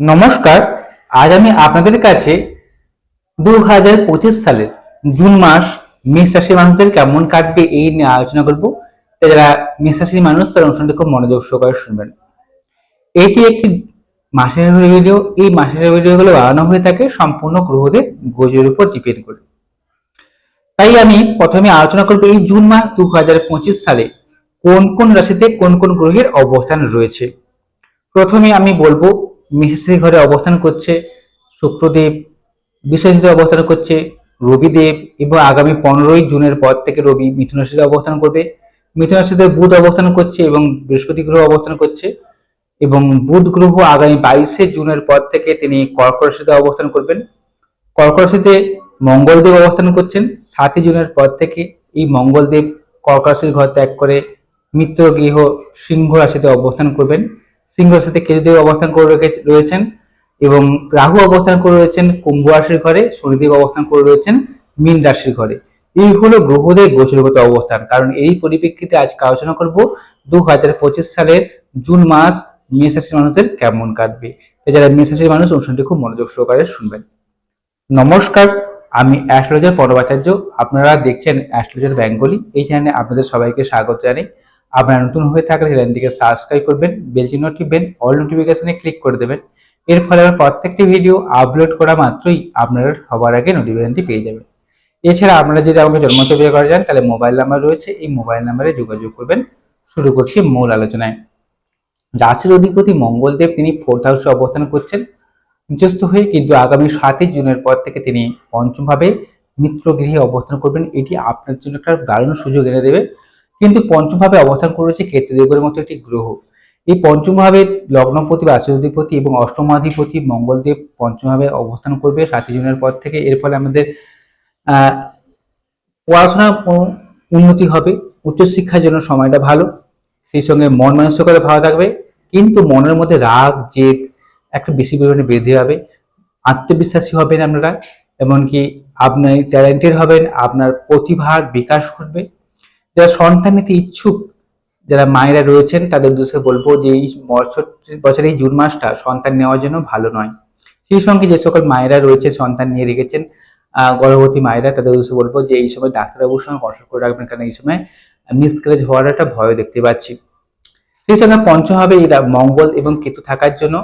নমস্কার, আজ আমি আপনাদের কাছে দু হাজার পঁচিশ সালের জুন মাস মেষ রাশির মানুষদের কেমন কাটবে এই নিয়ে আলোচনা করব। তাই যারা মেষ রাশির মানুষ, তারা অনুষ্ঠানটি খুব মনোযোগ সহকারে শুনবেন। এটি একটি মাসের ভিডিও। এই মাসের ভিডিওগুলো বানানো হয়ে থাকে সম্পূর্ণ গ্রহদের গোজের উপর ডিপেন্ড করে। তাই আমি প্রথমে আলোচনা করব এই জুন মাস দু হাজার পঁচিশ সালে কোন কোন রাশিতে কোন কোন গ্রহের অবস্থান রয়েছে। প্রথমে আমি বলব মেষরাশি ঘরে অবস্থান করছে শুক্রদেব বিষয়তে অবস্থান করছে, রবিদেব এবং আগামী পনেরোই জুনের পর থেকে রবি মিথুন রাশিতে অবস্থান করবে। মিথুন রাশিতে বুধ অবস্থান করছে এবং বৃহস্পতি গ্রহ অবস্থান করছে এবং বুধ গ্রহ আগামী বাইশে জুনের পর থেকে তিনি কর্কট রাশিতে অবস্থান করবেন। কর্কট রাশিতে মঙ্গলদেব অবস্থান করছেন, সাতই জুনের পর থেকে এই মঙ্গলদেব কর্কট রাশির ঘর ত্যাগ করে মিত্র গৃহ সিংহ রাশিতে অবস্থান করবেন। সিংহ রাশিতে কেতুদেব অবস্থান করে রয়েছেন এবং রাহু অবস্থান করে রয়েছেন কুম্ভ রাশির ঘরে, শনিদেব অবস্থান করে রয়েছেন মীন রাশির ঘরে। এই হলো গ্রহদের গোচরগত অবস্থান। কারণ এই পরিপ্রেক্ষিতে আজকে আলোচনা করব দু হাজার পঁচিশ সালের জুন মাস মেষ রাশির মানুষদের কেমন কাটবে। যারা মেষ মানুষ, অনুষ্ঠানটি খুব মনোযোগ সহকারে শুনবেন। নমস্কার, আমি অ্যাস্ট্রোলজার পরমাচার্য আপনারা দেখছেন অ্যাস্ট্রোলজার বেঙ্গলি এই চ্যানেলে আপনাদের সবাইকে স্বাগত জানাই। আপনারা নতুন হয়ে থাকলে চ্যানেলটিকে সাবস্ক্রাইব করবেন বেল চিহ্ন টিপবেন অল নোটিফিকেশনে ক্লিক করে দেবেন। এর ফলে আমার প্রত্যেকটি ভিডিও আপলোড করা মাত্রই আপনারা সবার আগে নোটিফিকেশনটি পেয়ে যাবেন এছাড়া আপনারা যদি আমাকে জন্মছবি করা যান, তাহলে মোবাইল নাম্বার রয়েছে, এই মোবাইল নাম্বারে যোগাযোগ করবেন। শুরু করছি মূল আলোচনায়। রাশির অধিপতি মঙ্গলদেব তিনি ফোর্থ হাউসে অবস্থান করছেন। নিচস্থ হয়ে কিন্তু আগামী সাতই জুনের পর থেকে তিনি পঞ্চমভাবে মিত্র গৃহে অবস্থান করবেন। এটি আপনার জন্য একটা দারুণ সুযোগ এনে দেবে। কিন্তু পঞ্চমভাবে অবস্থান করেছে কেতুদেবের মতো একটি গ্রহ। এই পঞ্চমভাবে লগ্নপতি বা রাশিধিপতি এবং অষ্টমাধিপতি মঙ্গলদেব পঞ্চমভাবে অবস্থান করবে সাতই জুনের পর থেকে। এর ফলে আমাদের আহ পড়াশোনা উন্নতি হবে। উচ্চশিক্ষার জন্য সময়টা ভালো। সেই সঙ্গে মন মানসিকতা ভালো থাকবে। কিন্তু মনের মধ্যে রাগ, জেদ একটা বেশি পরিমাণে বৃদ্ধি হবে আত্মবিশ্বাসী হবেন আপনারা। এমনকি আপনার ট্যালেন্টেড হবেন, আপনার প্রতিভার বিকাশ ঘটবে। যারা সন্তান নিতে ইচ্ছুক, যারা মায়েরা রয়েছেন, তাদের উদ্দেশ্যে বলব যে এই বছর বছর, এই জুন মাসটা সন্তান নেওয়ার জন্য ভালো নয়। সেই সঙ্গে যে সকল মায়েরা রয়েছে সন্তান নিয়ে রেখেছেন গর্ভবতী মায়েরা, তাদের উদ্দেশ্যে বলব যে এই সময় ডাক্তারবাবুর সঙ্গে কনসাল্ট করে রাখবেন, কারণ এই সময় মিসক্যারেজ হওয়ার একটা ভয় দেখতে পাচ্ছি। সেই সঙ্গে পঞ্চমভাবে এই রা- মঙ্গল এবং কেতু থাকার জন্য।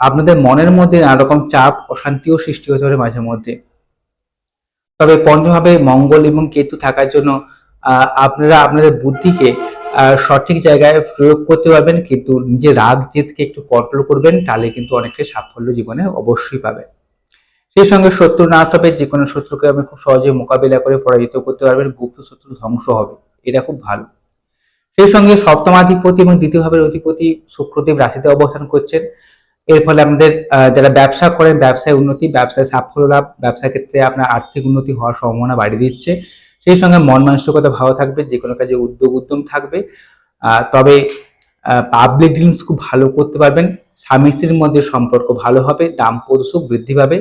আপনাদের মনের মধ্যে নানা রকম চাপ, অশান্তিও সৃষ্টি হতে পারে মাঝে মধ্যে। তবে পঞ্চমভাবে মঙ্গল এবং কেতু থাকার জন্য আপনারা আপনাদের বুদ্ধিকে সঠিক জায়গায় প্রয়োগ করতে পারবেন, কিন্তু নিজের রাগ জিতকে একটু কন্ট্রোল করবেন, তাহলে কিন্তু অনেকটাই সাফল্য জীবনে অবশ্যই পাবেন। সেই সঙ্গে শত্রু না হবে যে কোনো শত্রুকে আপনি খুব সহজে মোকাবিলা করে পরাজিত করতে পারবেন, গুপ্ত শত্রু ধ্বংস হবে, এটা খুব ভালো। সেই সঙ্গে সপ্তমাধিপতি এবং দ্বিতীয় ভাবের অধিপতি শুক্রদেব রাশিতে অবস্থান করছেন। এর ফলে আমাদের যারা ব্যবসা করেন, ব্যবসায় উন্নতি, ব্যবসায় সাফল্য লাভ, ব্যবসার ক্ষেত্রে আপনার আর্থিক উন্নতি হওয়ার সম্ভাবনা বাড়িয়ে দিচ্ছে। সেই সঙ্গে মন মানসিকতা ভালো থাকবে, যে কোনো কাজে উদ্যোগ উদ্যম থাকবে। তবে পাবলিক ডিলিংস খুব ভালো করতে পারবেন। স্বামী স্ত্রীর মধ্যে সম্পর্ক ভালো হবে দাম্পত্য বৃদ্ধি পাবে।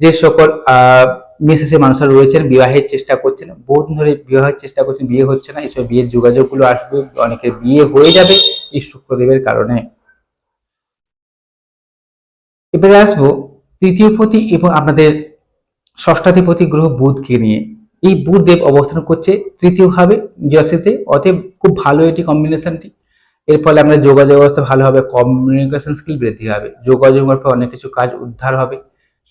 যে সকল মেসেসে মানুষরা রয়েছেন, বিবাহের চেষ্টা করছেন, বহুদিন ধরে বিবাহের চেষ্টা করছেন, বিয়ে হচ্ছে না এইসব বিয়ের যোগাযোগগুলো আসবে অনেকের বিয়ে হয়ে যাবে এই শুক্রদেবের কারণে। এবারে আসব, তৃতীয় পতি এবং আপনাদের ষষ্ঠাধিপতি গ্রহ বুধকে নিয়ে। এই বুধ দেব অবস্থান করছে তৃতীয় ভাবে রাশিতে অতএব খুব ভালো এটি কম্বিনেশনটি এর ফলে আমাদের যোগাযোগ ব্যবস্থা ভালো হবে কমিউনিকেশন স্কিল বৃদ্ধি হবে। যোগাযোগ ফলে অনেক কিছু কাজ উদ্ধার হবে।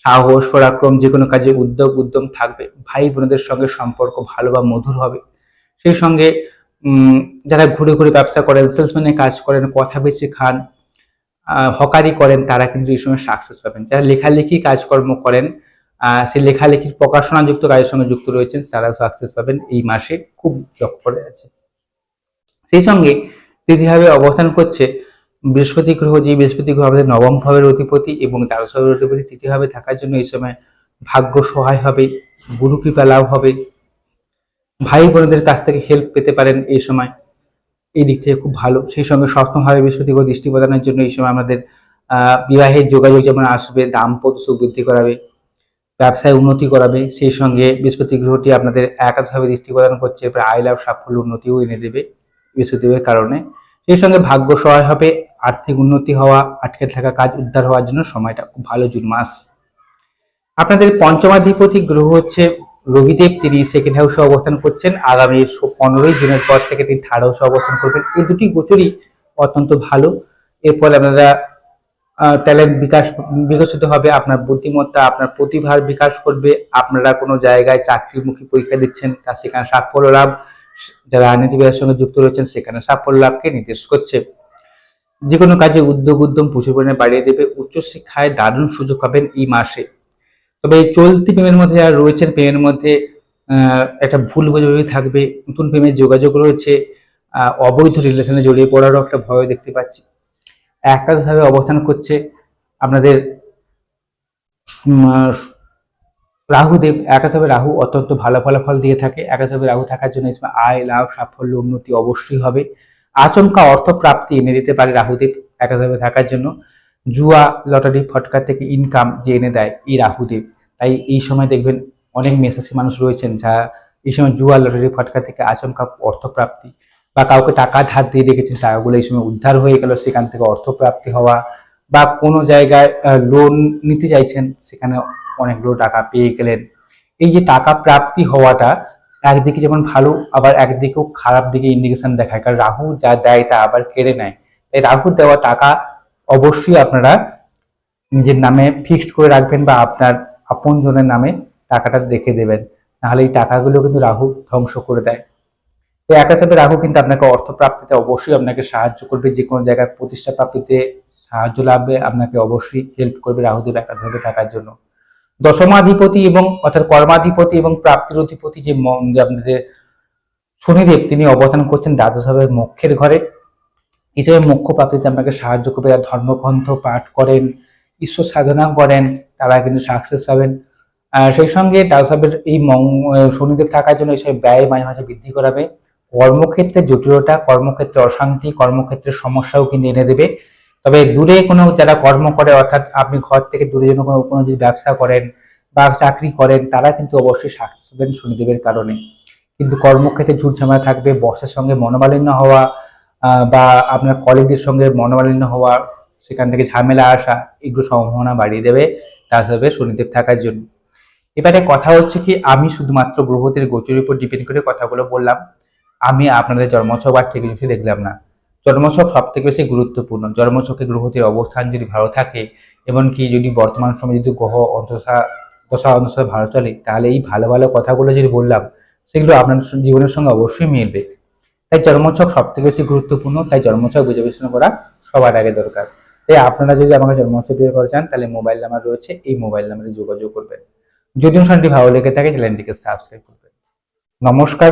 সাহস, পরাক্রম যে কোনো কাজে উদ্যোগ, উদ্যম থাকবে। ভাই বোনদের সঙ্গে সম্পর্ক ভালো বা মধুর হবে। সেই সঙ্গে যারা ঘুরে ঘুরে ব্যবসা করেন সেলসম্যানের কাজ করেন, কথা বেশি খান হকারি করেন, তারা কিন্তু এই সময় সাকসেস পাবেন। যারা লেখালেখি কাজকর্ম করেন সেই লেখালেখির প্রকাশনাযুক্ত কাজের সঙ্গে যুক্ত রয়েছেন তারা সাকসেস পাবেন এই মাসে, খুব লক্ষ্য করে আছে। সেই সঙ্গে তৃতীয়ভাবে অবস্থান করছে বৃহস্পতি গ্রহ, যে বৃহস্পতি গ্রহ আমাদের নবম ভাবের অধিপতি এবং দ্বাদশ ভাবের অধিপতি তৃতীয়ভাবে থাকার জন্য এই সময় ভাগ্য সহায় হবে, গুরু কৃপা লাভ হবে। ভাই বোনদের কাছ থেকে হেল্প পেতে পারেন এই সময়, এই দিক থেকে খুব ভালো। সেই সঙ্গে সপ্তম ভাবে বৃহস্পতি গ্রহ দৃষ্টি প্রদানের জন্য এই সময় আমাদের বিবাহের যোগাযোগ যেমন আসবে, দাম্পত্য সুখ বৃদ্ধি করাবে ব্যবসায় উন্নতি করাবে, সেই সঙ্গে বৃহস্পতি গ্রহটি আপনাদের একাধিকভাবে দৃষ্টি প্রদান করছে এরপরে আয় লাভ সাফল্য উন্নতিও এনে দেবে বৃহস্পতিদেবের কারণে। সেই সঙ্গে ভাগ্য সহায় হবে, আর্থিক উন্নতি হওয়া, আটকে থাকা কাজ উদ্ধার হওয়ার জন্য সময়টা খুব ভালো জুন মাস। আপনাদের পঞ্চমাধিপতি গ্রহ হচ্ছে রবিদেব, তিনি সেকেন্ড হাউসে অবস্থান করছেন। আগামী পনেরোই জুনের পর থেকে তিনি থার্ড হাউসে অবস্থান করবেন। এই দুটি গোচরই অত্যন্ত ভালো। এর ফলে আপনারা ট্যালেন্ট বিকাশ, বিকশিত হবে আপনার বুদ্ধিমত্তা, আপনার প্রতিভার বিকাশ করবে আপনারা কোনো জায়গায় চাকরিমুখী পরীক্ষা দিচ্ছেন তা সেখানে সাফল্য লাভ, যারা রাজনীতিবিদের সঙ্গে যুক্ত রয়েছেন, সেখানে সাফল্য লাভকে নির্দেশ করছে। যে কোনো কাজে উদ্যোগ, উদ্যম প্রচুর পরিমাণে বাড়িয়ে দেবে, উচ্চশিক্ষায় দারুণ সুযোগ পাবেন এই মাসে। তবে চলতি প্রেমের মধ্যে যারা রয়েছেন প্রেমের মধ্যে একটা ভুল বোঝাবুঝি থাকবে, নতুন প্রেমের যোগাযোগ রয়েছে অবৈধ রিলেশনে জড়িয়ে পড়ারও একটা ভয় দেখতে পাচ্ছি। একাধারে অবস্থান করছে আপনাদের রাহুদেব একাধারে রাহু অত্যন্ত ভালো ফলাফল দিয়ে থাকে। একাধারে রাহু থাকার জন্য এই সময় আয়, লাভ, সাফল্য, উন্নতি অবশ্যই হবে। আচমকা অর্থ প্রাপ্তি এনে দিতে পারে রাহুদেব একাধারে থাকার জন্য। জুয়া, লটারি, ফটকা থেকে ইনকাম যে এনে দেয় এই রাহুদেব। তাই এই সময় দেখবেন অনেক মেসাসী মানুষ রয়েছেন যা এই সময় জুয়া, লটারি, ফটকা থেকে আচমকা অর্থপ্রাপ্তি বা কাউকে টাকা ধার দিয়ে রেখেছেন টাকাগুলো এই সময় উদ্ধার হয়ে গেল, সেখান থেকে অর্থপ্রাপ্তি হওয়া বা কোনো জায়গায় লোন নিতে চাইছেন, সেখানে অনেকগুলো টাকা পেয়ে গেলেন। এই যে টাকা প্রাপ্তি হওয়াটা একদিকে যেমন ভালো, আবার একদিকেও খারাপ দিকে ইন্ডিকেশন দেখায়। কারণ রাহু যা দেয় তা আবার কেড়ে নেয়। তাই রাহু দেওয়া টাকা অবশ্যই আপনারা নিজের নামে ফিক্সড করে রাখবেন বা আপনার আপনজনের নামে টাকাটা রেখে দেবেন। নাহলে এই টাকাগুলো কিন্তু রাহু ধ্বংস করে দেয়। একা সাথে রাহু কিন্তু আপনাকে অর্থ প্রাপ্তিতে অবশ্যই আপনাকে সাহায্য করবে, যে কোনো জায়গায় প্রতিষ্ঠা প্রাপ্তিতে সাহায্য লাভে আপনাকে অবশ্যই হেল্প করবে রাহুদেব একাধারে থাকার জন্য। দশমাধিপতি এবং, অর্থাৎ কর্মাধিপতি এবং প্রাপ্তির অধিপতি যে আপনাদের শনিদেব, তিনি অবস্থান করছেন দ্বাদশ ভাবের মুখ্যের ঘরে। হিসেবে মুখ্য প্রাপ্তিতে আপনাকে সাহায্য করবে, যারা ধর্মগ্রন্থ পাঠ করেন, ঈশ্বর সাধনা করেন, তারা কিন্তু সাকসেস পাবেন। সেই সঙ্গে দ্বাদশের এই শনিদেব থাকার জন্য এইসব ব্যয় মাঝে মাঝে বৃদ্ধি করাবে। কর্মক্ষেত্রে জটিলতা, কর্মক্ষেত্রে অশান্তি, কর্মক্ষেত্রে সমস্যাও কিন্তু এনে দেবে। তবে দূরে কোনো যারা কর্ম করে, অর্থাৎ আপনি ঘর থেকে দূরে যেন কোনো কোনো যদি ব্যবসা করেন বা চাকরি করেন, তারা কিন্তু অবশ্যই সাকসেস হবেন শনিদেবের কারণে। কিন্তু কর্মক্ষেত্রে ঝুট ঝামেলা থাকবে, বসের সঙ্গে মনোমালিন্য হওয়া বা আপনার কলিগদের সঙ্গে মনোমালিন্য হওয়া, সেখান থেকে ঝামেলা আসা, এগুলো সম্ভাবনা বাড়িয়ে দেবে। তার হবে শনিদেব থাকার জন্য। এবারে কথা হচ্ছে কি, আমি শুধুমাত্র গ্রহদের গোচরের উপর ডিপেন্ড করে কথাগুলো বললাম। আমি আপনাদের জন্মছক আর ঠিক কিছু দেখলাম না। জন্মছক সব থেকে বেশি গুরুত্বপূর্ণ। জন্মছকে গ্রহদের অবস্থান যদি ভালো থাকে, এমনকি যদি বর্তমান সময়ে যদি গ্রহ অন্তসা দশা অনুসারে ভালো চলে, তাহলে এই ভালো ভালো কথাগুলো যদি বললাম, সেগুলো আপনার জীবনের সঙ্গে অবশ্যই মিলবে। তাই জন্মছক সব থেকে বেশি গুরুত্বপূর্ণ, তাই জন্মছক বুঝে বিবেচনা করা সবার আগে দরকার। তাই আপনারা যদি আমাকে জন্মছক বের করে চান, তাহলে মোবাইল নাম্বার রয়েছে, এই মোবাইল নাম্বারে যোগাযোগ করবেন। যদি অনুষ্ঠানটি ভালো লেগে থাকে, চ্যানেলটিকে সাবস্ক্রাইব করবেন। নমস্কার।